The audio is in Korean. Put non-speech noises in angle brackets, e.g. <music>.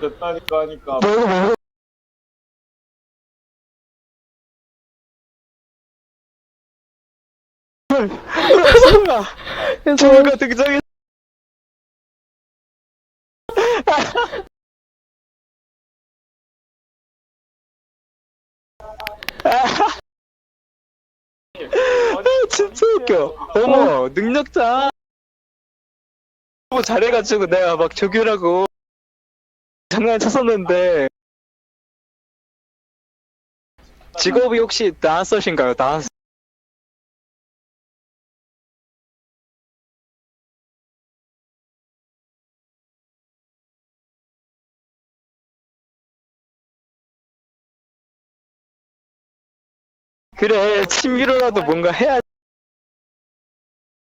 됐다니까 하니까. 뭐고 뭐고 설마 저가 등장했 아, <laughs> 진짜 웃겨. 어머 능력자. 너무 잘해가지고 내가 막 조교라고 장난 쳤었는데. 직업이 혹시 나한서신가요? 나한 그래 친밀로라도 뭔가 해야